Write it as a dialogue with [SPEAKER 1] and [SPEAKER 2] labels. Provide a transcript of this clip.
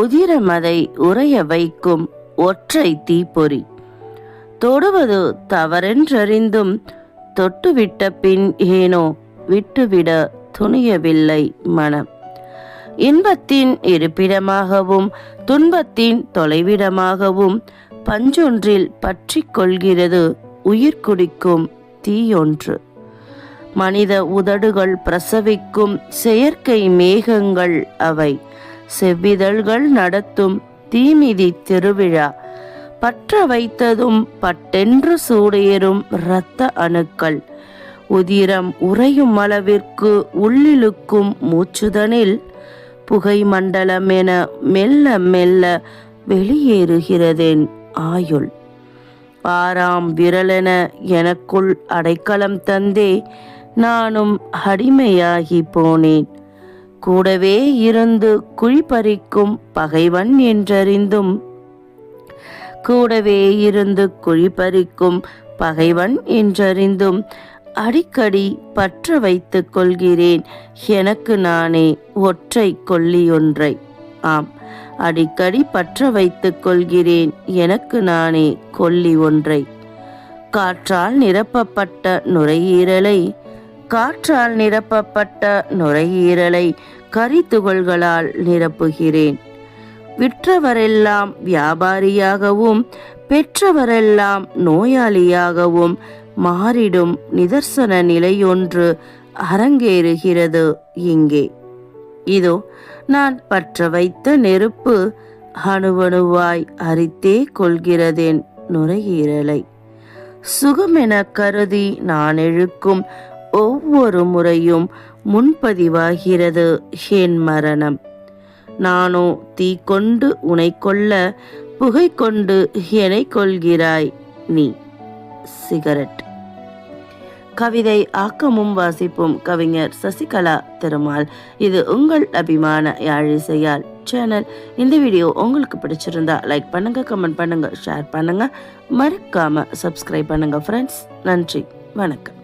[SPEAKER 1] உதிரமதை உறைய வைக்கும் ஒற்றை தீப்பொறி. தொடுவது தவறென்றறிந்தும் தொட்டுவிட்ட பின் ஏனோ விட்டுவிட துணியவில்லை மனம். இன்பத்தின் இருப்பிடமாகவும் துன்பத்தின் தொலைவிடமாகவும் பஞ்சொன்றில் பற்றி கொள்கிறது உயிர் குடிக்கும் தீயொன்று. மனித உதடுகள் பிரசவிக்கும் செயற்கை மேகங்கள் அவை. செவ்விதழ்கள் நடத்தும் தீமிதி திருவிழா. பற்ற வைத்ததும் பட்டென்று சூடேறும் இரத்த அணுக்கள். உதிரம் உறையும் அளவிற்கு உள்ளிழுக்கும் மூச்சுதனில் புகை மண்டலம் என மெல்ல மெல்ல வெளியேறுகிறதேன் ஆயுள். பாராம் விரலென எனக்குள் அடைக்கலம் தந்தே நானும் அடிமையாகி போனேன். கூடவே இருந்து குழிப்பறிக்கும் பகைவன் என்றறிந்தும். கூடவே இருந்து குழிப்பறிக்கும் பகைவன் என்றறிந்தும். அடிக்கடி பற்ற வைத்துக் கொள்கிறேன். எனக்கு நானே ஒற்றை கொல்லியொன்றை. ஆம் அடிக்கடி பற்ற வைத்துக் கொள்கிறேன். எனக்கு நானே கொல்லி ஒன்றை காற்றால் நிரப்பப்பட்ட நுரையீரலை காற்றால் நிரப்பப்பட்ட நுரையீரலை கரித்துகள்களால் நிரப்புகிறேன். விற்றவரெல்லாம் வியாபாரியாகவும் பெற்றவரெல்லாம் நோயாளியாகவும் மாறிடும் நிதர்சன நிலையொன்று அரங்கேறுகிறது இங்கே. இதோ நான் பற்ற வைத்த நெருப்பு அணுவணுவாய் அரித்தே கொள்கிறதேன் நுரையீரலை. சுகமென கருதி நான் இழுக்கும் ஒவ்வொரு முறையும் முன்பதிவாகிறது என் மரணம். நானோ தீ கொண்டு உனை கொள்ள புகை கொண்டு என்னை கொள்கிறாய் நீ சிகரெட். கவிதை ஆக்கமும் வாசிப்பும் கவிஞர் சசிகலா திருமால். இது உங்கள் அபிமான யாழிசையால் சேனல். இந்த வீடியோ உங்களுக்கு பிடிச்சிருந்தா லைக் பண்ணுங்க கமெண்ட் பண்ணுங்க ஷேர் பண்ணுங்க. மறக்காம சப்ஸ்கிரைப் பண்ணுங்க ஃப்ரெண்ட்ஸ் நன்றி வணக்கம்.